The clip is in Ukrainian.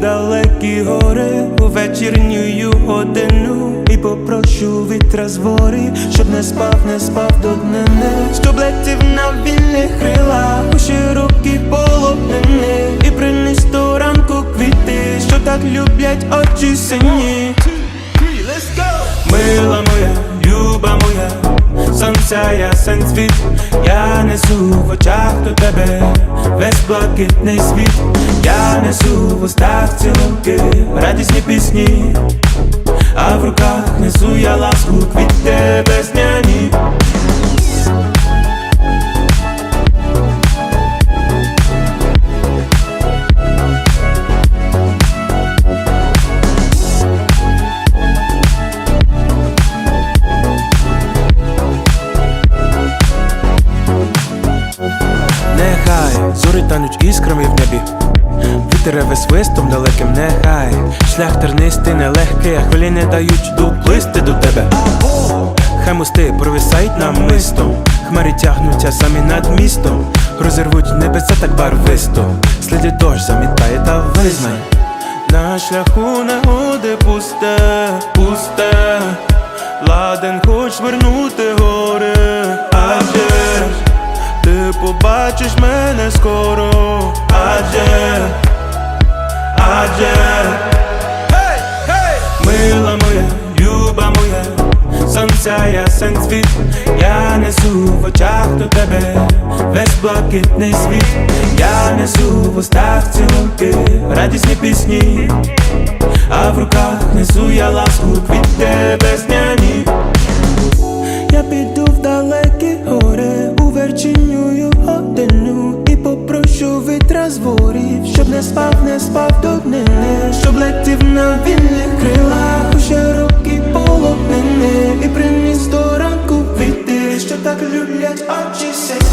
високі гори у вечірню годину І попрошу вітра з гори, щоб не спав, не спав до днини. Щоб летів на вільних крилах у широкі полонини. І приніс до ранку квіти, що так люблять очі сині. Мила моя, люба моя, сонця ясен світ, я несу в очах до тебе весь блакитний світ, я несу в устах цілунки, радісні пісні, а в руках несу я ласку, квіти весняні. Нехай зорі тануть іскрами в небі, вітер реве свистом далеким, нехай шлях тернистий, нелегкий, а хвилі не дають доплисти до тебе. Хай мости провисають намистом, хмарі тягнуться самі над містом, розірвуть небеса так барвисто, сліди дощ замітає та визнай. На шляху негоди пусте, пусте, ладен хоч вернути гори, адже ти побачиш мене скоро, адже, адже, мила моя, люба моя, сонця ясен світ, я несу в очах до тебе весь блакитний світ, я несу в устах цілунки, радісні пісні, а в руках несу я ласку. Від весняні. не спав, не спав до дни, щоб летів на вільних крилах, уже руки полонини І приніс до ранку війти, що так люблять очі сей